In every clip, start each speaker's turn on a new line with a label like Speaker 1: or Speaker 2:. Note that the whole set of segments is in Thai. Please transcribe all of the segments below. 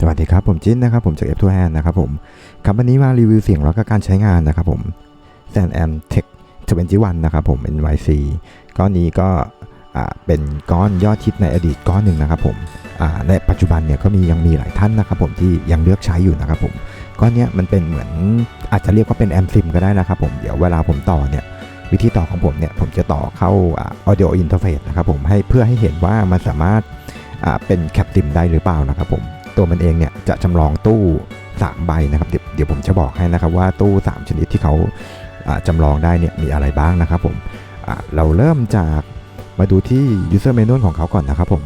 Speaker 1: สวัสดีครับ ผมจิ้นนะครับผมจาก F2 Hand นะครับผมครับวันนี้มารีวิวเสียงแล้วก็การใช้งานนะครับผม s a n a m Tech 21นจิวันนะครับผม NYC ก้อนนี้ก็เป็นก้อนยอดฮิตในอดีตก้อนหนึ่งนะครับผมในปัจจุบันเนี่ยก็มียังมีหลายท่านนะครับผมที่ยังเลือกใช้อยู่นะครับผมก้อนนี้มันเป็นเหมือนอาจจะเรียกว่าเป็นแอมซิมก็ได้นะครับผมเดี๋ยวเวลาผมต่อเนี่ยวิธีต่อของผมเนี่ยผมจะต่อเข้าอ่า audio interface นะครับผมให้เพื่อให้เห็นว่ามันสามารถเป็นแคปติมได้หรือเปล่านะครับผม ตัวมันเองเนี่ยจะจำลองตู้ 3 ใบนะครับเดี๋ยวเดี๋ยวผมจะบอกให้นะครับว่าตู้ 3 ชนิดที่เขาจำลองได้เนี่ยมีอะไรบ้างนะครับผมเราเริ่มจากมาดูที่ user manual ของเขาก่อนนะครับผม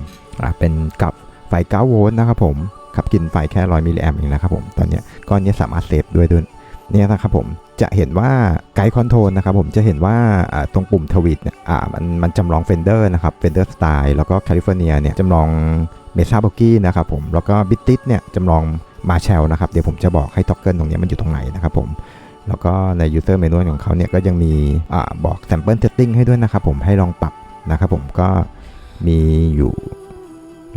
Speaker 1: เป็นกับไฟ9โวลต์นะครับผมขับกินไฟแค่100มิลลิแอมเองนะครับผมตอนนี้ก้อนนี้สามารถเซฟด้วยด้วยเนี่ยนะครับผมจะเห็นว่าไกด์คอนโทรลนะครับผมจะเห็นว่าตรงปุ่มทวิตเนี่ยมันมันจำลองเฟนเดอร์นะครับเฟนเดอร์สไตล์แล้วก็แคลิฟอร์เนียเนี่ยจำลอง เมซาโบกี้นะครับผมแล้วก็บิตติสเนี่ยจำลองมาแชลนะครับเดี๋ยวผมจะบอกให้ท็อกเกิลตรงนี้มันอยู่ตรงไหนนะครับผมแล้วก็ใน User Manual ของเขาเนี่ยก็ยังมีอบอก Sample Setting ให้ด้วยนะครับผมให้ลองปรับนะครับผมก็มีอยู่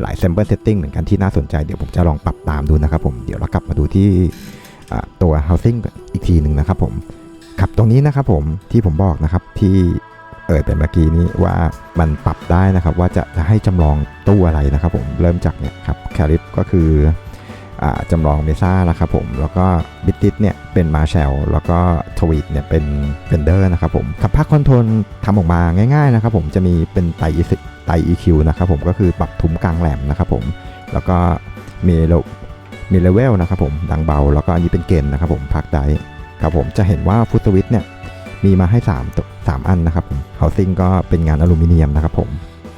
Speaker 1: หลาย Sample Setting เหมือนกันที่น่าสนใจเดี๋ยวผมจะลองปรับตามดูนะครับผมเดี๋ยวเรากลับมาดูที่ตัว Housing อีกทีหนึ่งนะครับผมครับตรงนี้นะครับผมที่ผมบอกนะครับที่ เอ่ยไปเมื่อกี้นี้ว่ามันปรับได้นะครับว่าจะจะให้จำลองตู้อะไรนะครับผมเริ่มจากเนี่ยครับแคลิปก็คือจำลองเมซ่านะครับผม แล้วก็บิตติสเนี่ยเป็นมาแชลแล้วก็ทวีตเนี่ยเป็นเฟนเดอร์นะครับผมขับภาคคอนโทรลทำออกมาง่ายๆนะครับผมจะมีเป็นไตไต EQ นะครับผมก็คือปรับทุ้มกลางแหลมนะครับผม แล้วก็มีโลมีเลเวลนะครับผมดังเบา แล้วก็อันนี้เป็นเกณฑ์นะครับผมพักได้ครับผมจะเห็นว่าฟุตสวิตเนี่ย มีมาให้3ตัวสามอันนะครับเฮาซิงก็เป็นงานอลูมิเนียมนะครับผม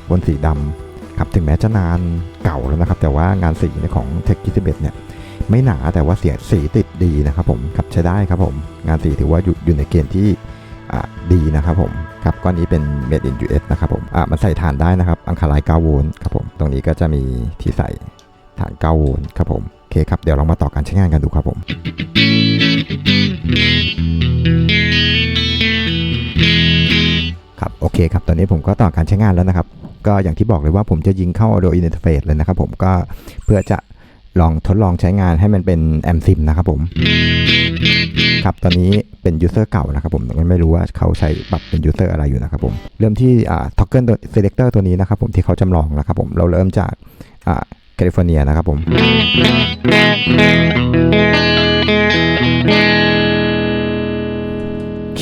Speaker 1: บนสีดำครับถึงแม้จะนานเก่าแล้วนะครับ แต่ว่างานสีของ Tech 21เบตเนี่ยไม่หนาแต่ว่าเสียสีติดดีนะครับผมครับใช้ได้ครับผม งานสีถือว่าอยู่อยู่ในเกณฑ์ที่ดีนะครับผมครับก้อนนี้เป็น made in US นะครับผมอ่ามันใส่ฐานได้นะครับ อังคารไลน์9โวลต์ครับผม ตรงนี้ก็จะมีที่ใส่ฐาน9โวลต์ครับผม โอเคครับ เดี๋ยวเรามาต่อการใช้งานกันดูครับผม เคครับ ตอนนี้ผมก็ต่อการใช้งานแล้วนะครับ ก็อย่างที่บอกเลยว่าผมจะยิงเข้า Audio Interface เลยนะครับผมก็เพื่อจะลองทดลองใช้งานให้มันเป็นแอมซิมนะครับผม ครับ ตอนนี้เป็นยูเซอร์เก่านะครับผมยังไม่รู้ว่าเขาใช้ปรับเป็นยูเซอร์อะไรอยู่นะครับผม เริ่มที่อ่า Toggle Selector ตัวนี้นะครับผมที่เขาจำลองนะครับผม เราเริ่มจากอ่าแคลิฟอร์เนียนะครับผม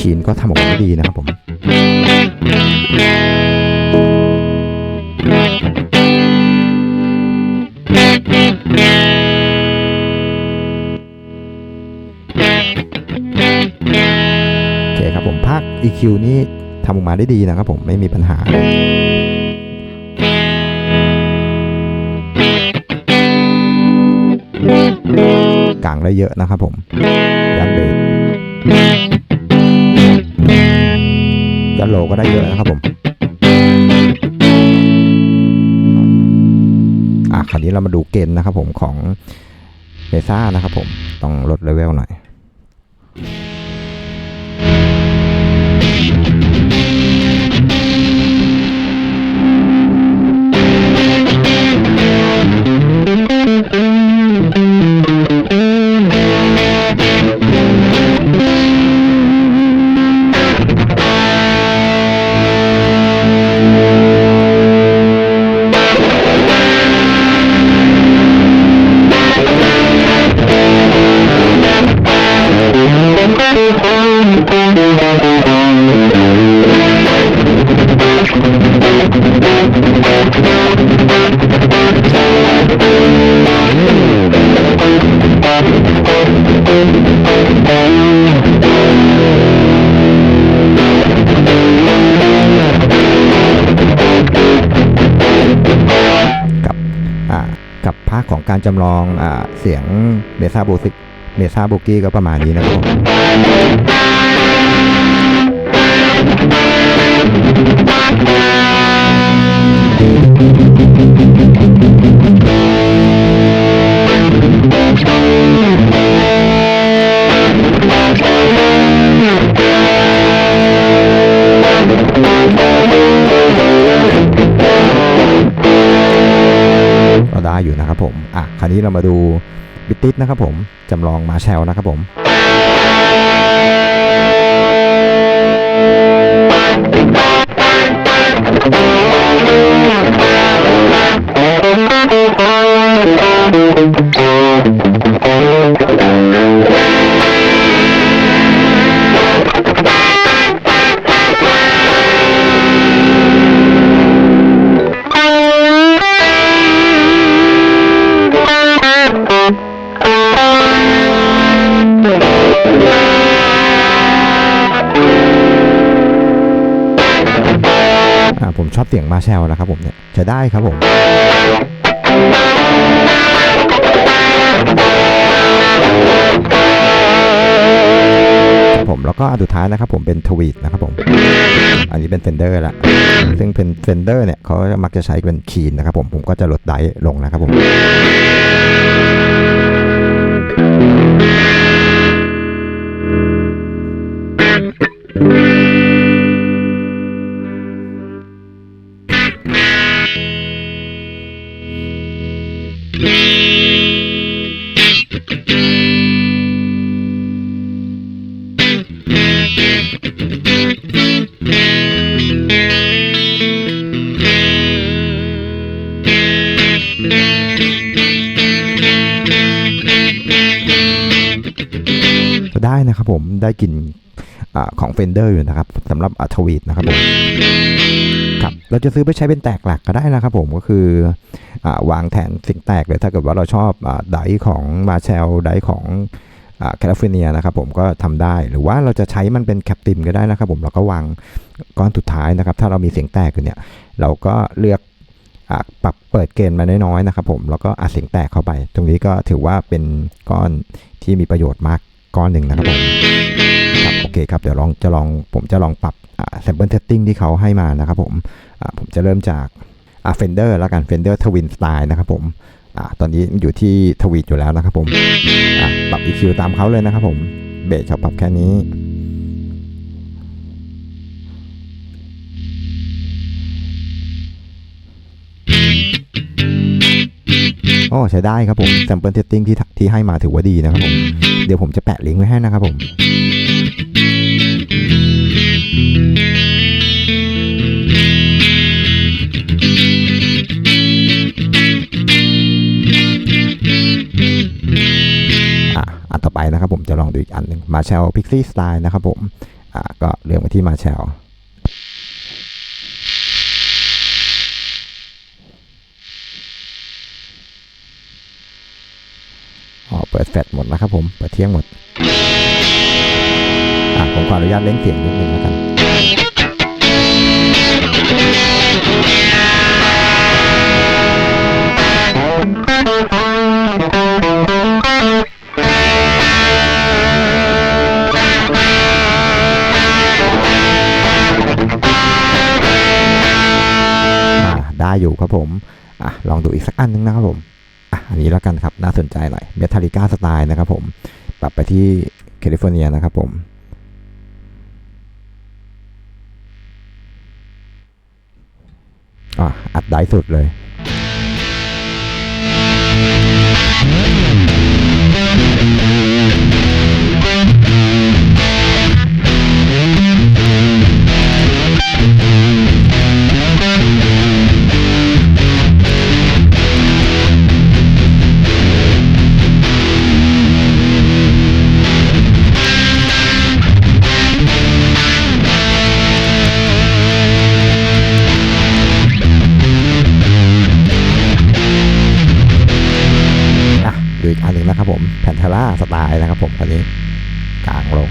Speaker 1: คีนก็ทำออกมาได้ดีนะครับผมโอเคครับผมภาค EQ นี่ทำออกมาได้ดีนะครับผมไม่มีปัญหากลางได้เยอะนะครับผมยันเบส โลก็ได้เยอะนะครับผมอะคราวนี้เรามาดูเกณฑ์นะครับผมของเมซ่านะครับผมต้องลดเลเวลหน่อย การจำลองอเสียงเมซาบูซิเมซาบูกี้ก็ประมาณนี้นะครับได้อยู่นะครับผมาวนี้เรามาดูบิตติสนะครับผมจำลองมาแชลนะครับผม ผมชอบเสียงมาแชลนะครับผมเนี่ยใช้ได้ครับผมผมแล้วก็อันสุดท้ายนะครับผมเป็นทวีตนะครับผม อันนี้เป็นเฟนเดอร์ละ ซึ่งเป็นเฟนเดอร์เนี่ยเขามักจะใช้เป็นคีนนะครับผมผมก็จะลดไดร์ลงนะครับผม ได้นะครับผมได้กลิ่นอของเฟนเดอร์อยู่นะครับสำหรับอัทวีตนะครับผมครับเราจะซื้อไปใช้เป็นแตกหลักก็ได้นะครับผมก็คืออวางแทนสิ่งแตกเลยถ้าเกิดว่าเราชอบอไดของมาเชลไดของแคลิฟอร์เนียนะครับผมก็ทำได้หรือว่าเราจะใช้มันเป็นแคปติมก็ได้นะครับผมเราก็วางก้อนสุดท้ายนะครับ ถ้าเรามีเสียงแตกอยู่เนี่ยเราก็เลือกอปรับเปิดเกณฑ์มาน้อยๆนะครับผมแล้วก็อัดเสียงแตกเข้าไป ตรงนี้ก็ถือว่าเป็นก้อนที่มีประโยชน์มาก ก้อนหนึ่งนะครับผมครับโอเคครับเดี๋ยวลองจะลองผมจะลองปรับอ่า sample setting ที่เขาให้มานะครับผมอ่าผมจะเริ่มจากเฟนเดอร์แล้วกันเฟนเดอร์ทวินสไตล์นะครับผมอ่าตอนนี้อยู่ที่ทวีตอยู่แล้วนะครับผมอ่าปรับ EQ ตามเขาเลยนะครับผมเบสเขาปรับแค่นี้ โอ้ใช้ได้ครับผม sample setting ที่ที่ให้มาถือว่าดีนะครับผม เดี๋ยวผมจะแปะลิงก์ไว้ให้นะครับผมอะอันต่อไปนะครับผมจะลองดูอีกอันหนึ่งมาเชลพิกซี่สไตล์นะครับผม อะก็เลือกมาที่มาเชล อ๋อเปิดแลชหมดนะครับผมเปิดเที่ยงหมดอะผมขออนุญาตเล่นเสียงนิดนึงแล้วกันอ่าได้อยู่ครับผมอะลองดูอีกสักอันนึงนะครับผม อันนี้แล้วกันครับ น่าสนใจหน่อยเมทัลลิก้าสไตล์นะครับผม ปรับไปที่แคลิฟอร์เนียนะครับผมอะอัดได้สุดเลย อันหนึ่งนะครับผมแพนเทล่าสไตล์นะครับผมคันนี้กลางลง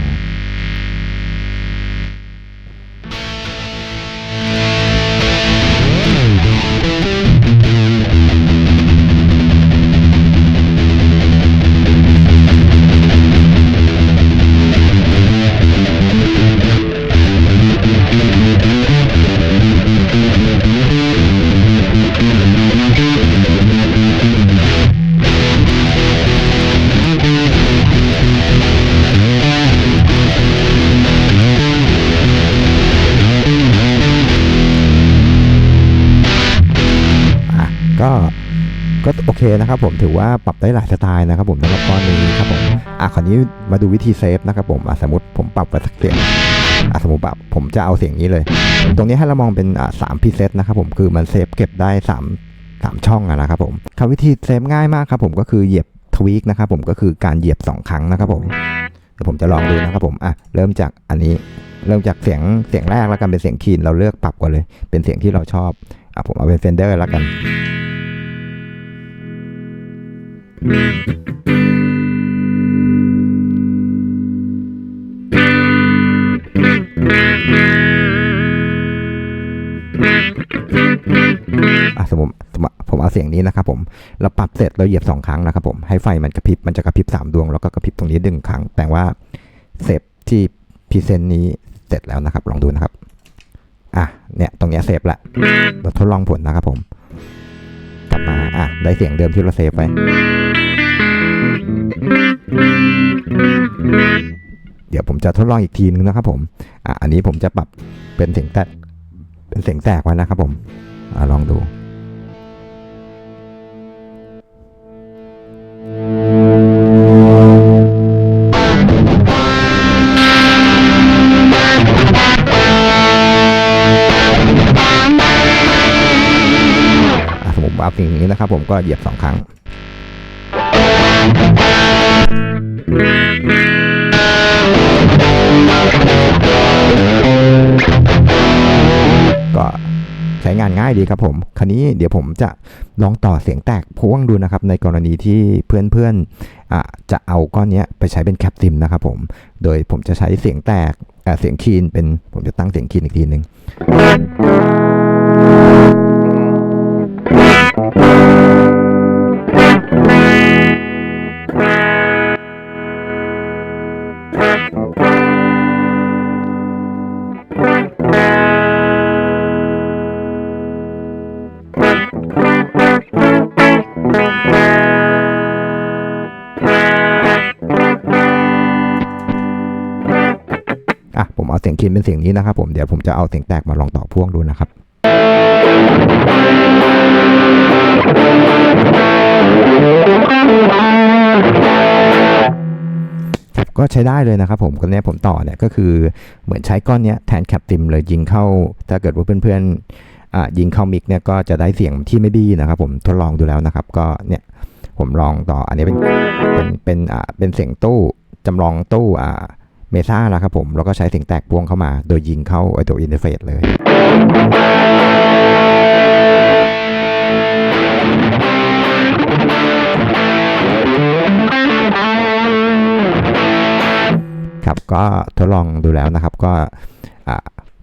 Speaker 1: นะครับผมถือว่าปรับได้หลายสไตล์นะครับผมสำหรับก้อนนี้ครับผมอะคราวนี้มาดูวิธีเซฟนะครับผมอะสมมติผมปรับไปสักเสียงอะสมมติแบบผมจะเอาเสียงนี้เลย ตรงนี้ให้เรามองเป็นอะสามพีเซตนะครับผมคือมันเซฟเก็บได้สามสามช่องอะนะครับผมคำวิธีเซฟง่ายมากครับผมก็คือเหยียบทวีกนะครับผมก็คือการเหยียบสองครั้งนะครับผมเดี๋ยวผมจะลองดูนะครับผมอะเริ่มจากอันนี้เริ่มจากเสียงเสียงแรกแล้วกันเป็นเสียงคีนเราเลือกปรับก่อนเลย เป็นเสียงที่เราชอบอะผมเอาเป็นเฟนเดอร์แล้วกัน สมมติสมมผมเอาเสียงนี้นะครับผมเราปรับเสร็จเราเหยียบสองครั้งนะครับผมให้ไฟมันกระพริบมันจะกระพริบสามดวง แล้วก็กระพริบตรงนี้หนึ่งครั้งแปลว่าเซฟที่พรีเซนต์นี้เสร็จแล้วนะครับ ลองดูนะครับอะเนี่ยตรงเนี้ยเซฟละเราทดลองผลนะครับผม กลับมาอะได้เสียงเดิมที่เราเซฟไป เดี๋ยวผมจะทดลองอีกทีนึงนะครับผมอะอันนี้ผมจะปรับเป็นเสียงแตกเป็นเสียงแตกไว้นะครับผมอะลองดูอะสมมติว่าสิ่งนี้นะครับผมก็เหยียบสองครั้ง ก็ใช้งานง่ายดีครับผม คราวนี้เดี๋ยวผมจะลองต่อเสียงแตกพ่วงดูนะครับ ในกรณีที่เพื่อนๆจะเอาก้อนนี้ไปใช้เป็นแคปซิมนะครับผม โดยผมจะใช้เสียงแตกเสียงคีนเป็นผมจะตั้งเสียงคีนอีกทีหนึ่ง งคีนเป็นเสียงนี้นะครับผมเดี๋ยวผมจะเอาเสียงแตกมาลองต่อพ่วงดูนะครับครับก็ใช้ได้เลยนะครับผมก็เนี้ยผมต่อเนี่ยก็คือเหมือนใช้ก้อนเนี้ยแทนแคปติมเลยยิงเข้า ถ้าเกิดว่าเพื่อนๆอะยิงเข้ามิกเนี่ยก็จะได้เสียงที่ไม่บี้นะครับผมทดลองดูแล้วนะครับก็เนี่ยผมลองต่ออันนี้เป็นเป็นเป็นอ่าเป็นเสียงตู้จำลองตู้อ่า เมซ่าแล้วครับผมแล้วก็ใช้เสียงแตกพวงเข้ามา โดยยิงเข้าไอตัวอินเทอร์เฟซเลยครับก็ทดลองดูแล้วนะครับก็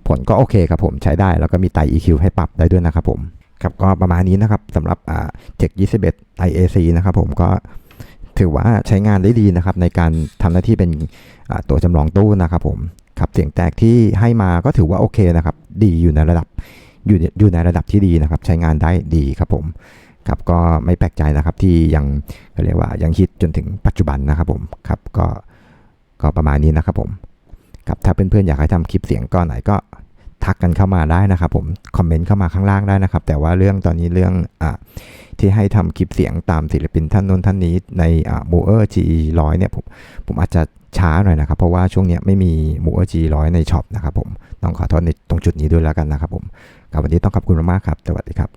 Speaker 1: ผลก็โอเคครับผมใช้ได้แล้วก็มีไต่ EQ ให้ปรับได้ด้วยนะครับผมครับก็ประมาณนี้นะครับสำหรับอ่า Tech 21 IAC นะครับผมก็ ถือว่าใช้งานได้ดีนะครับในการทำหน้าที่เป็นตัวจำลองตู้นะครับผมครับเสียงแตกที่ให้มาก็ถือว่าโอเคนะครับ ดีอยู่ในระดับอยู่อยู่ในระดับที่ดีนะครับ ใช้งานได้ดีครับผมครับก็ไม่แปลกใจนะครับที่ยังเรียกว่ายังฮิตจนถึงปัจจุบันนะครับผมครับก็ก็ประมาณนี้นะครับผมกับถ้าเพื่อนๆอยากให้ทำคลิปเสียงก้อนไหนก็ ทักกันเข้ามาได้นะครับผม คอมเมนต์เข้ามาข้างล่างได้นะครับ แต่ว่าเรื่องตอนนี้เรื่องอที่ให้ทำคลิปเสียงตามศิลปินท่านนู้นท่านนี้ในมูเออร์จีร้อยเนี่ยผมผมอาจจะช้าหน่อยนะครับ เพราะว่าช่วงนี้ไม่มีมูเออร์จีร้อยในช็อปนะครับผมต้องขอโทษในตรงจุดนี้ด้วยแล้วกันนะครับผมกับวันนี้ต้องขอบคุณมากๆครับ สวัสดีครับ